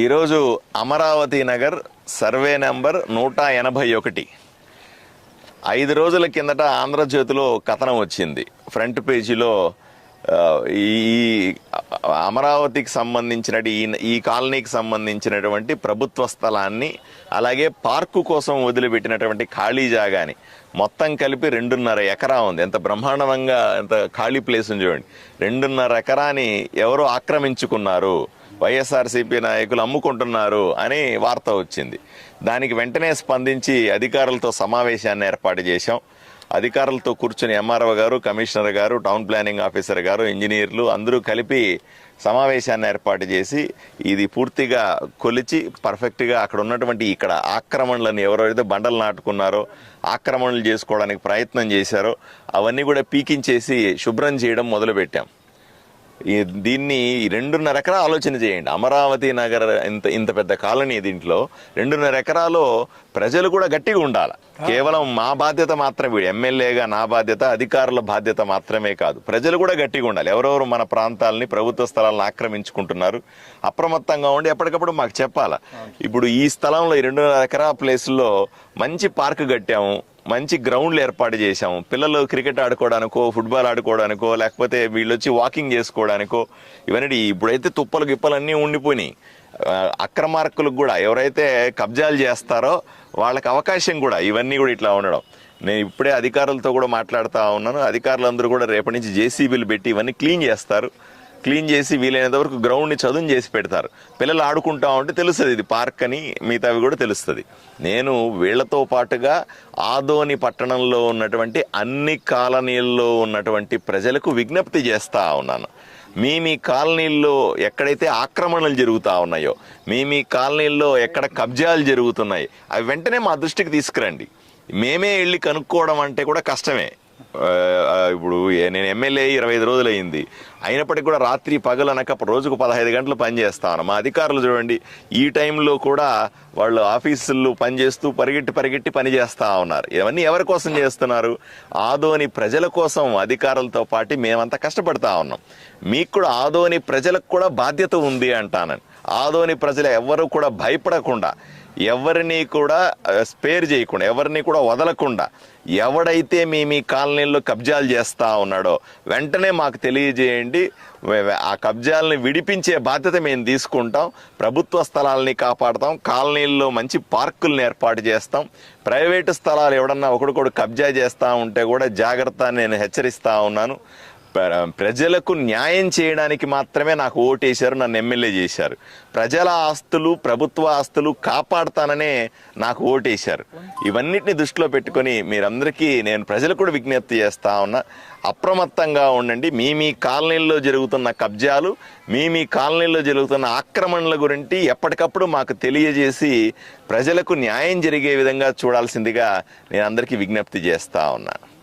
ఈరోజు Amaravati Nagar survey number నూట ఎనభై ఒకటి. ఐదు రోజుల కిందట ఆంధ్రజ్యోతిలో కథనం వచ్చింది. ఫ్రంట్ పేజీలో ఈ అమరావతికి సంబంధించిన ఈ ఈ కాలనీకి సంబంధించినటువంటి ప్రభుత్వ స్థలాన్ని అలాగే పార్కు కోసం వదిలిపెట్టినటువంటి ఖాళీ జాగాని మొత్తం కలిపి రెండున్నర ఎకరా ఉంది. ఎంత బ్రహ్మాండంగా ఎంత ఖాళీ ప్లేస్ ఉంది చూడండి. రెండున్నర ఎకరాని ఎవరో ఆక్రమించుకున్నారు? వైఎస్ఆర్సీపీ నాయకులు అమ్ముకుంటున్నారు అని వార్త వచ్చింది. దానికి వెంటనే స్పందించి అధికారులతో సమావేశాన్ని ఏర్పాటు చేశాం. అధికారులతో కూర్చుని ఎంఆర్ఓ గారు కమిషనర్ గారు టౌన్ ప్లానింగ్ ఆఫీసర్ గారు ఇంజనీర్లు అందరూ కలిపి సమావేశాన్ని ఏర్పాటు చేసి ఇది పూర్తిగా కొలిచి పర్ఫెక్ట్గా అక్కడ ఉన్నటువంటి ఇక్కడ ఆక్రమణలను ఎవరైతే బండలు నాటుకున్నారో ఆక్రమణలు చేసుకోవడానికి ప్రయత్నం చేశారో అవన్నీ కూడా పీకించేసి శుభ్రం చేయడం మొదలుపెట్టాం. ఈ దీన్ని రెండున్నర ఎకరా ఆలోచన చేయండి. అమరావతి నగర ఇంత ఇంత పెద్ద కాలనీ దీంట్లో రెండున్నర ఎకరాలో ప్రజలు కూడా గట్టిగా ఉండాలి. కేవలం మా బాధ్యత మాత్రమే ఎమ్మెల్యేగా నా బాధ్యత అధికారుల బాధ్యత మాత్రమే కాదు. ప్రజలు కూడా గట్టిగా ఉండాలి. ఎవరెవరు మన ప్రాంతాలని ప్రభుత్వ స్థలాలను ఆక్రమించుకుంటున్నారు అప్రమత్తంగా ఉండి ఎప్పటికప్పుడు మాకు చెప్పాలా. ఇప్పుడు ఈ స్థలంలో ఈ రెండున్నర ఎకరా ప్లేస్లో మంచి పార్క్ కట్టాము మంచి గ్రౌండ్లు ఏర్పాటు చేశాము. పిల్లలు క్రికెట్ ఆడుకోవడానికో ఫుట్బాల్ ఆడుకోవడానికో లేకపోతే వీళ్ళు వచ్చి వాకింగ్ చేసుకోవడానికో ఇవన్నీ ఇప్పుడైతే తుప్పలు గిప్పలు అన్నీ ఉండిపోయినాయి. అక్రమార్కులకు కూడా ఎవరైతే కబ్జాలు చేస్తారో వాళ్ళకి అవకాశం కూడా ఇవన్నీ కూడా ఇట్లా ఉండడం. నేను ఇప్పుడే అధికారులతో కూడా మాట్లాడుతూ ఉన్నాను. అధికారులందరూ కూడా రేపటి నుంచి జేసీబీలు పెట్టి ఇవన్నీ క్లీన్ చేస్తారు. క్లీన్ చేసి వీలైనంత వరకు గ్రౌండ్ని చదును చేసి పెడతారు. పిల్లలు ఆడుకుంటా ఉంటే తెలుస్తుంది ఇది పార్క్ అని మిగతావి కూడా తెలుస్తుంది. నేను వీళ్ళతో పాటుగా ఆదోని పట్టణంలో ఉన్నటువంటి అన్ని కాలనీల్లో ఉన్నటువంటి ప్రజలకు విజ్ఞప్తి చేస్తూ ఉన్నాను. మీ మీ కాలనీల్లో ఎక్కడైతే ఆక్రమణలు జరుగుతూ ఉన్నాయో మీ మీ కాలనీల్లో ఎక్కడ కబ్జాలు జరుగుతున్నాయి అవి వెంటనే మా దృష్టికి తీసుకురండి. మేమే వెళ్ళి కనుక్కోవడం అంటే కూడా కష్టమే. ఇప్పుడు నేను ఎమ్మెల్యే ఇరవై ఐదు రోజులు అయింది అయినప్పటికీ కూడా రాత్రి పగలు అనక రోజుకు పదహైదు గంటలు పనిచేస్తాను మా అధికారులు చూడండి ఈ టైంలో కూడా వాళ్ళు ఆఫీసుల్లో పనిచేస్తూ పరిగెట్టి పరిగెట్టి పని చేస్తూ ఉన్నారు. ఇవన్నీ ఎవరి కోసం చేస్తున్నారు? ఆదోని ప్రజల కోసం అధికారులతో పాటు మేమంతా కష్టపడతా ఉన్నాం. మీకు కూడా ఆదోని ప్రజలకు కూడా బాధ్యత ఉంది అంటానని. ఆదోని ప్రజలు ఎవ్వరూ కూడా భయపడకుండా ఎవరిని కూడా స్పేర్ చేయకుండా ఎవరిని కూడా వదలకుండా ఎవడైతే మీ మీ కాలనీల్లో కబ్జాలు చేస్తా ఉన్నాడో వెంటనే మాకు తెలియజేయండి. ఆ కబ్జాలని విడిపించే బాధ్యత మేము తీసుకుంటాం. ప్రభుత్వ స్థలాలని కాపాడతాం. కాలనీల్లో మంచి పార్కులను ఏర్పాటు చేస్తాం. ప్రైవేటు స్థలాలు ఎవడన్నా ఒకడికొడు కబ్జా చేస్తూ ఉంటే కూడా జాగ్రత్త నేను హెచ్చరిస్తూ ఉన్నాను. ప్రజలకు న్యాయం చేయడానికి మాత్రమే నాకు ఓటేశారు నన్ను ఎమ్మెల్యే చేశారు. ప్రజల ఆస్తులు ప్రభుత్వ ఆస్తులు కాపాడుతాననే నాకు ఓటేశారు. ఇవన్నిటిని దృష్టిలో పెట్టుకొని మీరందరికీ నేను ప్రజలకు కూడా విజ్ఞప్తి చేస్తా ఉన్నా అప్రమత్తంగా ఉండండి. మీ మీ కాలనీల్లో జరుగుతున్న కబ్జాలు మీ మీ కాలనీల్లో జరుగుతున్న ఆక్రమణల గురించి ఎప్పటికప్పుడు మాకు తెలియజేసి ప్రజలకు న్యాయం జరిగే విధంగా చూడాల్సిందిగా నేను అందరికీ విజ్ఞప్తి చేస్తా ఉన్నాను